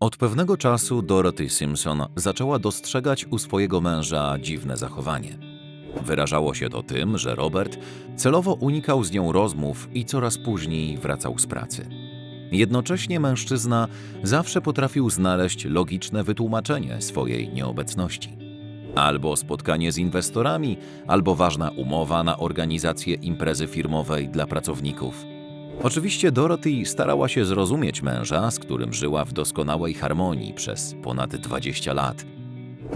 Od pewnego czasu Dorothy Simpson zaczęła dostrzegać u swojego męża dziwne zachowanie. Wyrażało się to tym, że Robert celowo unikał z nią rozmów i coraz później wracał z pracy. Jednocześnie mężczyzna zawsze potrafił znaleźć logiczne wytłumaczenie swojej nieobecności. Albo spotkanie z inwestorami, albo ważna umowa na organizację imprezy firmowej dla pracowników. Oczywiście Dorothy starała się zrozumieć męża, z którym żyła w doskonałej harmonii przez ponad 20 lat.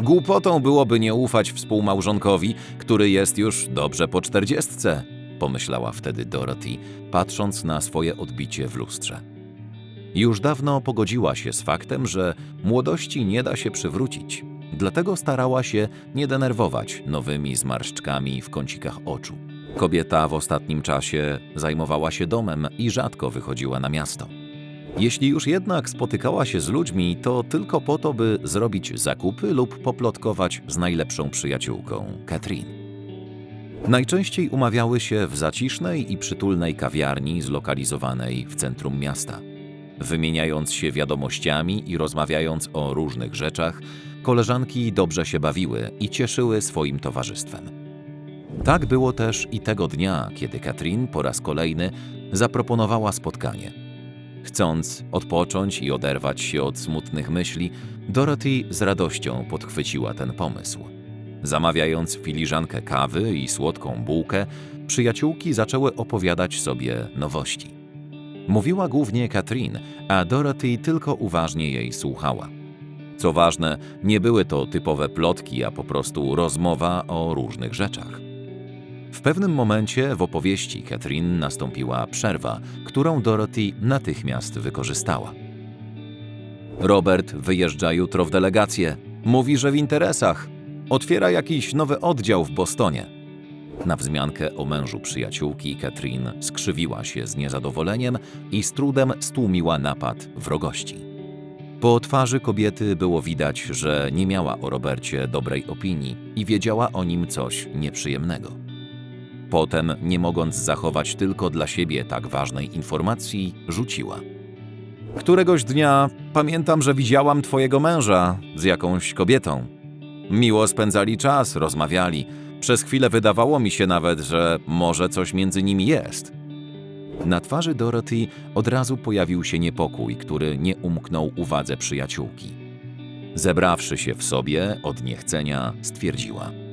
Głupotą byłoby nie ufać współmałżonkowi, który jest już dobrze po czterdziestce, pomyślała wtedy Dorothy, patrząc na swoje odbicie w lustrze. Już dawno pogodziła się z faktem, że młodości nie da się przywrócić, dlatego starała się nie denerwować nowymi zmarszczkami w kącikach oczu. Kobieta w ostatnim czasie zajmowała się domem i rzadko wychodziła na miasto. Jeśli już jednak spotykała się z ludźmi, to tylko po to, by zrobić zakupy lub poplotkować z najlepszą przyjaciółką, Katrin. Najczęściej umawiały się w zacisznej i przytulnej kawiarni zlokalizowanej w centrum miasta. Wymieniając się wiadomościami i rozmawiając o różnych rzeczach, koleżanki dobrze się bawiły i cieszyły swoim towarzystwem. Tak było też i tego dnia, kiedy Katrin po raz kolejny zaproponowała spotkanie. Chcąc odpocząć i oderwać się od smutnych myśli, Dorothy z radością podchwyciła ten pomysł. Zamawiając filiżankę kawy i słodką bułkę, przyjaciółki zaczęły opowiadać sobie nowości. Mówiła głównie Katrin, a Dorothy tylko uważnie jej słuchała. Co ważne, nie były to typowe plotki, a po prostu rozmowa o różnych rzeczach. W pewnym momencie w opowieści Katrin nastąpiła przerwa, którą Dorothy natychmiast wykorzystała. Robert wyjeżdża jutro w delegację. Mówi, że w interesach. Otwiera jakiś nowy oddział w Bostonie. Na wzmiankę o mężu przyjaciółki Katrin skrzywiła się z niezadowoleniem i z trudem stłumiła napad wrogości. Po twarzy kobiety było widać, że nie miała o Robercie dobrej opinii i wiedziała o nim coś nieprzyjemnego. Potem, nie mogąc zachować tylko dla siebie tak ważnej informacji, rzuciła. Któregoś dnia pamiętam, że widziałam twojego męża z jakąś kobietą. Miło spędzali czas, rozmawiali. Przez chwilę wydawało mi się nawet, że może coś między nimi jest. Na twarzy Dorothy od razu pojawił się niepokój, który nie umknął uwadze przyjaciółki. Zebrawszy się w sobie od niechcenia, stwierdziła –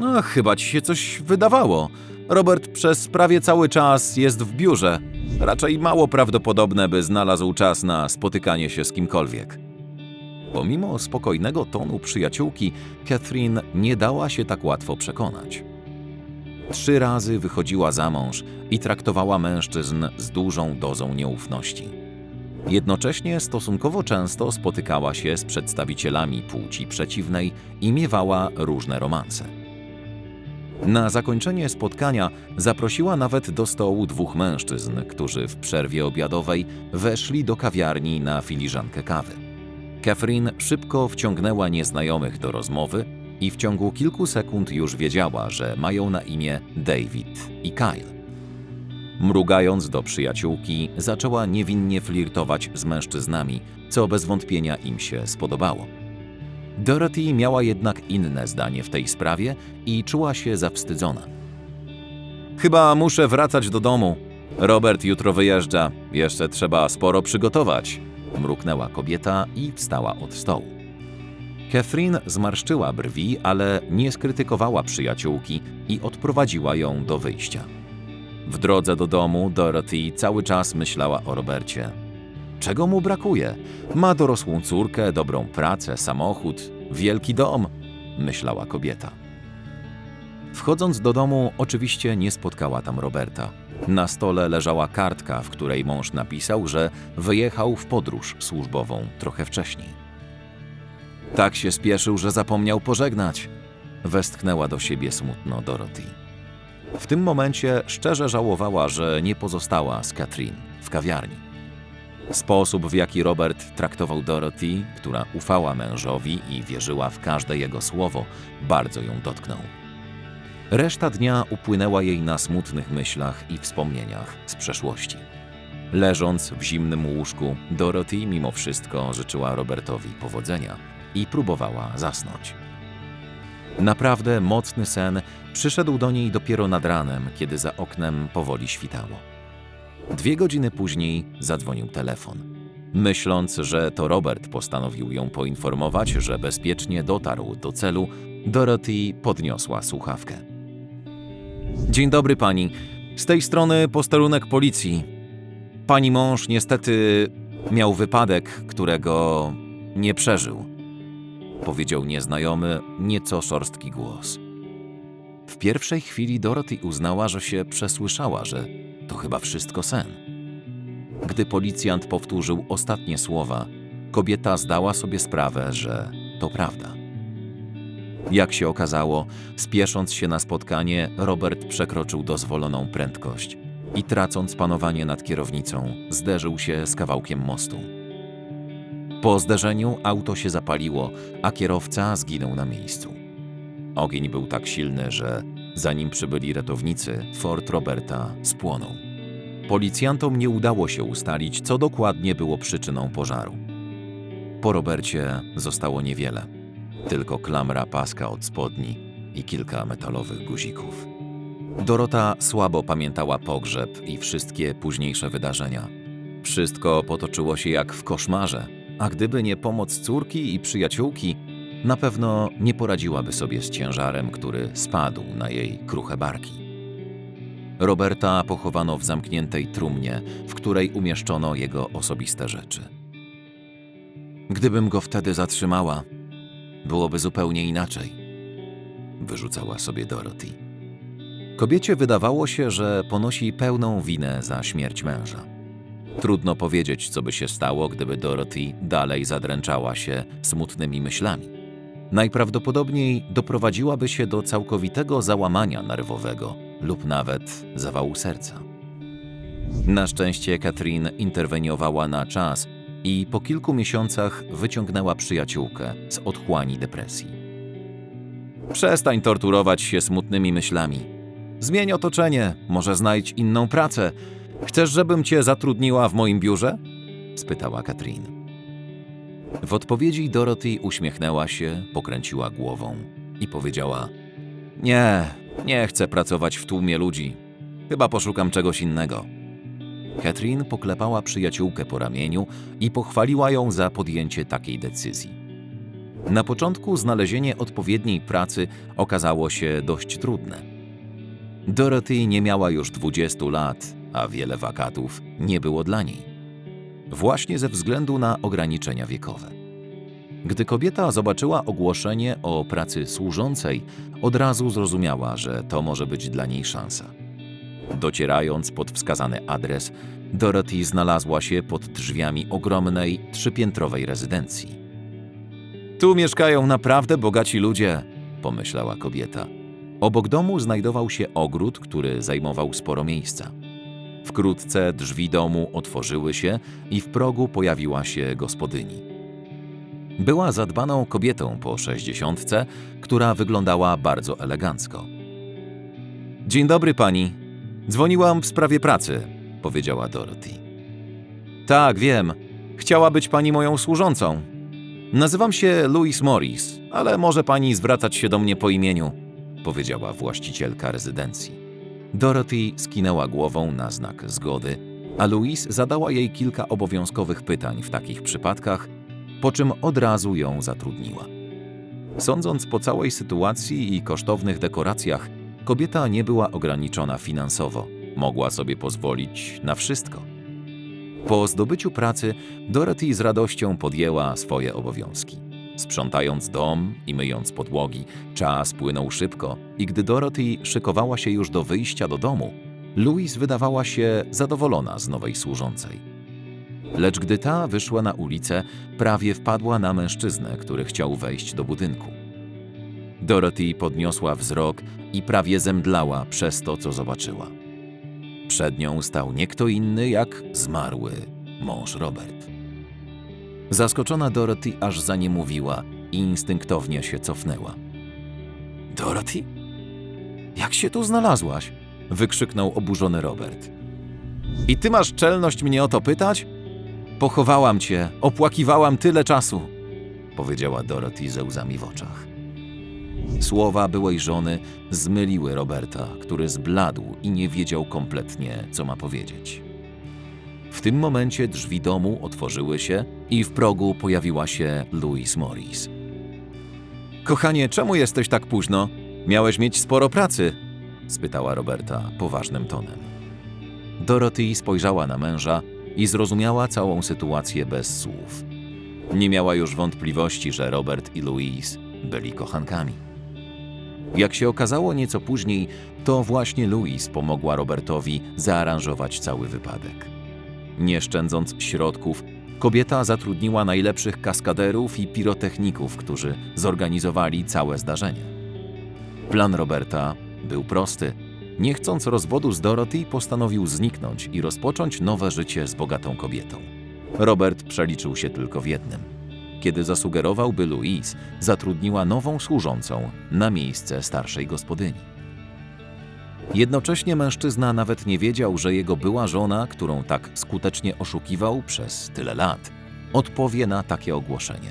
no, chyba ci się coś wydawało. Robert przez prawie cały czas jest w biurze. Raczej mało prawdopodobne, by znalazł czas na spotykanie się z kimkolwiek. Pomimo spokojnego tonu przyjaciółki, Catherine nie dała się tak łatwo przekonać. Trzy razy wychodziła za mąż i traktowała mężczyzn z dużą dozą nieufności. Jednocześnie stosunkowo często spotykała się z przedstawicielami płci przeciwnej i miewała różne romanse. Na zakończenie spotkania zaprosiła nawet do stołu dwóch mężczyzn, którzy w przerwie obiadowej weszli do kawiarni na filiżankę kawy. Catherine szybko wciągnęła nieznajomych do rozmowy i w ciągu kilku sekund już wiedziała, że mają na imię David i Kyle. Mrugając do przyjaciółki, zaczęła niewinnie flirtować z mężczyznami, co bez wątpienia im się spodobało. Dorothy miała jednak inne zdanie w tej sprawie i czuła się zawstydzona. Chyba muszę wracać do domu. Robert jutro wyjeżdża. Jeszcze trzeba sporo przygotować. Mruknęła kobieta i wstała od stołu. Catherine zmarszczyła brwi, ale nie skrytykowała przyjaciółki i odprowadziła ją do wyjścia. W drodze do domu Dorothy cały czas myślała o Robercie. Czego mu brakuje? Ma dorosłą córkę, dobrą pracę, samochód, wielki dom, myślała kobieta. Wchodząc do domu, oczywiście nie spotkała tam Roberta. Na stole leżała kartka, w której mąż napisał, że wyjechał w podróż służbową trochę wcześniej. Tak się spieszył, że zapomniał pożegnać, westchnęła do siebie smutno Dorothy. W tym momencie szczerze żałowała, że nie pozostała z Katrin w kawiarni. Sposób, w jaki Robert traktował Dorothy, która ufała mężowi i wierzyła w każde jego słowo, bardzo ją dotknął. Reszta dnia upłynęła jej na smutnych myślach i wspomnieniach z przeszłości. Leżąc w zimnym łóżku, Dorothy mimo wszystko życzyła Robertowi powodzenia i próbowała zasnąć. Naprawdę mocny sen przyszedł do niej dopiero nad ranem, kiedy za oknem powoli świtało. Dwie godziny później zadzwonił telefon. Myśląc, że to Robert postanowił ją poinformować, że bezpiecznie dotarł do celu, Dorothy podniosła słuchawkę. Dzień dobry pani. Z tej strony posterunek policji. Pani mąż niestety miał wypadek, którego nie przeżył. Powiedział nieznajomy, nieco szorstki głos. W pierwszej chwili Dorothy uznała, że się przesłyszała, że to chyba wszystko sen. Gdy policjant powtórzył ostatnie słowa, kobieta zdała sobie sprawę, że to prawda. Jak się okazało, spiesząc się na spotkanie, Robert przekroczył dozwoloną prędkość i tracąc panowanie nad kierownicą, zderzył się z kawałkiem mostu. Po zderzeniu auto się zapaliło, a kierowca zginął na miejscu. Ogień był tak silny, że zanim przybyli ratownicy, Ford Roberta spłonął. Policjantom nie udało się ustalić, co dokładnie było przyczyną pożaru. Po Robercie zostało niewiele, tylko klamra paska od spodni i kilka metalowych guzików. Dorota słabo pamiętała pogrzeb i wszystkie późniejsze wydarzenia. Wszystko potoczyło się jak w koszmarze, a gdyby nie pomoc córki i przyjaciółki, na pewno nie poradziłaby sobie z ciężarem, który spadł na jej kruche barki. Roberta pochowano w zamkniętej trumnie, w której umieszczono jego osobiste rzeczy. Gdybym go wtedy zatrzymała, byłoby zupełnie inaczej, wyrzucała sobie Dorothy. Kobiecie wydawało się, że ponosi pełną winę za śmierć męża. Trudno powiedzieć, co by się stało, gdyby Dorothy dalej zadręczała się smutnymi myślami. Najprawdopodobniej doprowadziłaby się do całkowitego załamania nerwowego lub nawet zawału serca. Na szczęście Katrin interweniowała na czas i po kilku miesiącach wyciągnęła przyjaciółkę z otchłani depresji. Przestań torturować się smutnymi myślami. Zmień otoczenie, może znajdź inną pracę. Chcesz, żebym cię zatrudniła w moim biurze? spytała Katrin. W odpowiedzi Dorothy uśmiechnęła się, pokręciła głową i powiedziała: Nie, nie chcę pracować w tłumie ludzi. Chyba poszukam czegoś innego. Katrin poklepała przyjaciółkę po ramieniu i pochwaliła ją za podjęcie takiej decyzji. Na początku znalezienie odpowiedniej pracy okazało się dość trudne. Dorothy nie miała już 20 lat, a wiele wakatów nie było dla niej. Właśnie ze względu na ograniczenia wiekowe. Gdy kobieta zobaczyła ogłoszenie o pracy służącej, od razu zrozumiała, że to może być dla niej szansa. Docierając pod wskazany adres, Dorothy znalazła się pod drzwiami ogromnej, trzypiętrowej rezydencji. Tu mieszkają naprawdę bogaci ludzie, pomyślała kobieta. Obok domu znajdował się ogród, który zajmował sporo miejsca. Wkrótce drzwi domu otworzyły się i w progu pojawiła się gospodyni. Była zadbaną kobietą po sześćdziesiątce, która wyglądała bardzo elegancko. Dzień dobry pani. Dzwoniłam w sprawie pracy, powiedziała Dorothy. Tak, wiem. Chciała być pani moją służącą. Nazywam się Louis Morris, ale może pani zwracać się do mnie po imieniu, powiedziała właścicielka rezydencji. Dorothy skinęła głową na znak zgody, a Louise zadała jej kilka obowiązkowych pytań w takich przypadkach, po czym od razu ją zatrudniła. Sądząc po całej sytuacji i kosztownych dekoracjach, kobieta nie była ograniczona finansowo, mogła sobie pozwolić na wszystko. Po zdobyciu pracy, Dorothy z radością podjęła swoje obowiązki. Sprzątając dom i myjąc podłogi, czas płynął szybko i gdy Dorothy szykowała się już do wyjścia do domu, Louise wydawała się zadowolona z nowej służącej. Lecz gdy ta wyszła na ulicę, prawie wpadła na mężczyznę, który chciał wejść do budynku. Dorothy podniosła wzrok i prawie zemdlała przez to, co zobaczyła. Przed nią stał nie kto inny jak zmarły mąż Robert. Zaskoczona Dorothy aż zaniemówiła i instynktownie się cofnęła. Dorothy? Jak się tu znalazłaś? wykrzyknął oburzony Robert. I ty masz czelność mnie o to pytać? Pochowałam cię, opłakiwałam tyle czasu, powiedziała Dorothy ze łzami w oczach. Słowa byłej żony zmyliły Roberta, który zbladł i nie wiedział kompletnie, co ma powiedzieć. W tym momencie drzwi domu otworzyły się i w progu pojawiła się Louise Morris. Kochanie, czemu jesteś tak późno? Miałeś mieć sporo pracy, spytała Roberta poważnym tonem. Dorothy spojrzała na męża i zrozumiała całą sytuację bez słów. Nie miała już wątpliwości, że Robert i Louise byli kochankami. Jak się okazało nieco później, to właśnie Louise pomogła Robertowi zaaranżować cały wypadek. Nie szczędząc środków, kobieta zatrudniła najlepszych kaskaderów i pirotechników, którzy zorganizowali całe zdarzenie. Plan Roberta był prosty. Nie chcąc rozwodu z Dorothy, postanowił zniknąć i rozpocząć nowe życie z bogatą kobietą. Robert przeliczył się tylko w jednym. Kiedy zasugerował, by Louise zatrudniła nową służącą na miejsce starszej gospodyni. Jednocześnie mężczyzna nawet nie wiedział, że jego była żona, którą tak skutecznie oszukiwał przez tyle lat, odpowie na takie ogłoszenie.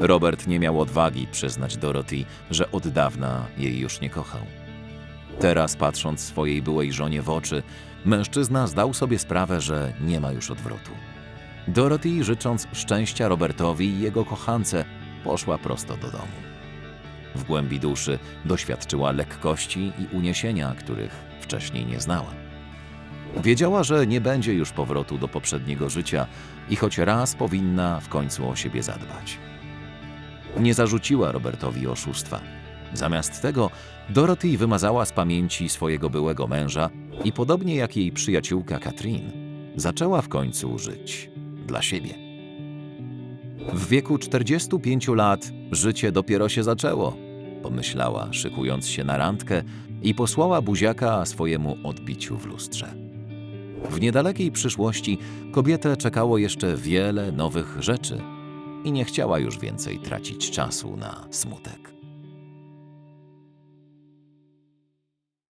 Robert nie miał odwagi przyznać Dorothy, że od dawna jej już nie kochał. Teraz, patrząc swojej byłej żonie w oczy, mężczyzna zdał sobie sprawę, że nie ma już odwrotu. Dorothy, życząc szczęścia Robertowi i jego kochance, poszła prosto do domu. W głębi duszy doświadczyła lekkości i uniesienia, których wcześniej nie znała. Wiedziała, że nie będzie już powrotu do poprzedniego życia i choć raz powinna w końcu o siebie zadbać. Nie zarzuciła Robertowi oszustwa. Zamiast tego Dorothy wymazała z pamięci swojego byłego męża i podobnie jak jej przyjaciółka Katrin, zaczęła w końcu żyć dla siebie. W wieku 45 lat życie dopiero się zaczęło, pomyślała, szykując się na randkę i posłała buziaka swojemu odbiciu w lustrze. W niedalekiej przyszłości kobietę czekało jeszcze wiele nowych rzeczy i nie chciała już więcej tracić czasu na smutek.